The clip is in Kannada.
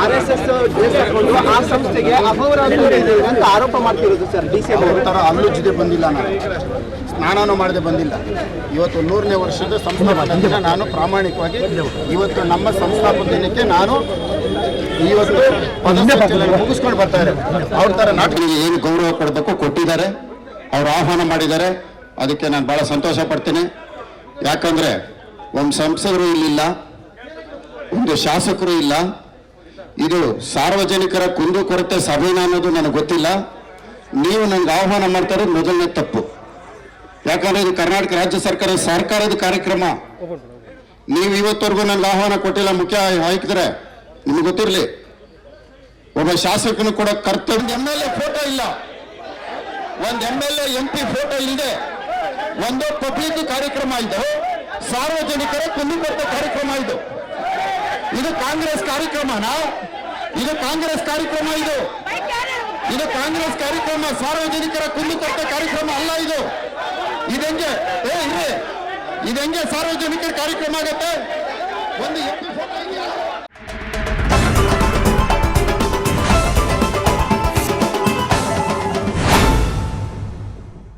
ಆರ್ ಎಸ್ ಎಸ್ ಡ್ರೆಸ್ ಹಾಕೊಂಡು ಆ ಸಂಸ್ಥೆಗೆ ಇದೆ ಅಂತ ಆರೋಪ ಮಾಡ್ತಿರೋದು ಸರ್ ಡಿ ಸಿ ಥರ ಅಲ್ಲುಜ್ಜದೆ ಬಂದಿಲ್ಲ ನಾನು ಸ್ನಾನನೂ ಮಾಡದೆ ಬಂದಿಲ್ಲ ಇವತ್ತು ನೂರನೇ ವರ್ಷದ ಸಂಸ್ಥಾಪನಾ ನಾನು ಪ್ರಾಮಾಣಿಕವಾಗಿ ಇವತ್ತು ನಮ್ಮ ಸಂಸ್ಥಾಪಕ ದಿನಕ್ಕೆ ನಾನು ಇವತ್ತು ಮುಗಿಸ್ಕೊಂಡು ಬರ್ತಾ ಇದ್ದಾರೆ ಅವ್ರ ಥರ ನಾಟಕರಿಗೆ ಏನು ಗೌರವ ಕೊಡಬೇಕು ಕೊಟ್ಟಿದ್ದಾರೆ ಅವ್ರು ಆಹ್ವಾನ ಮಾಡಿದ್ದಾರೆ ಅದಕ್ಕೆ ನಾನು ಭಾಳ ಸಂತೋಷ ಪಡ್ತೀನಿ ಯಾಕಂದ್ರೆ ಒಂದು ಸಂಸದರು ಇಲ್ಲಿಲ್ಲ, ಒಂದು ಶಾಸಕರು ಇಲ್ಲ. ಇದು ಸಾರ್ವಜನಿಕರ ಕುಂದುಕೊರತೆ ಸಭೆನ ಅನ್ನೋದು ನನಗೆ ಗೊತ್ತಿಲ್ಲ. ನೀವು ನಂಗೆ ಆಹ್ವಾನ ಮಾಡ್ತಾ ಇರೋದು ಮೊದಲನೇ ತಪ್ಪು. ಯಾಕಂದ್ರೆ ಇದು ಕರ್ನಾಟಕ ರಾಜ್ಯ ಸರ್ಕಾರ, ಸರ್ಕಾರದ ಕಾರ್ಯಕ್ರಮ. ನೀವು ಇವತ್ತವರೆಗೂ ನನಗೆ ಆಹ್ವಾನ ಕೊಟ್ಟಿಲ್ಲ, ಮುಖ್ಯ ಹಾಕಿದ್ರೆ ನಿಮ್ಗೆ ಗೊತ್ತಿರಲಿ. ಒಬ್ಬ ಶಾಸಕನು ಕೂಡ ಕರ್ತವ್ಯ ಎಂ ಎಲ್ ಎ ಫೋಟೋ ಇಲ್ಲ. ಒಂದು M L M P photo ಇಲ್ಲದೆ ಒಂದು ಪಬ್ಲಿಕ್ ಕಾರ್ಯಕ್ರಮ ಇದು ಸಾರ್ವಜನಿಕರ ಕುಂದುಕೊರತೆ ಕಾರ್ಯಕ್ರಮ ಇದು. ಇದು ಕಾಂಗ್ರೆಸ್ ಕಾರ್ಯಕ್ರಮನಾ? ಇದು ಕಾಂಗ್ರೆಸ್ ಕಾರ್ಯಕ್ರಮ ಇದು? ಇದು ಕಾಂಗ್ರೆಸ್ ಕಾರ್ಯಕ್ರಮ ಸಾರ್ವಜನಿಕರ ಕುಂದುಕೊರತೆ ಕಾರ್ಯಕ್ರಮ ಅಲ್ಲ ಇದು. ಇದೆಂಗೆ? ಏ, ಇರ್ರಿ. ಇದೆಂಗೆ ಸಾರ್ವಜನಿಕರ ಕಾರ್ಯಕ್ರಮ ಆಗತ್ತೆ? ಒಂದು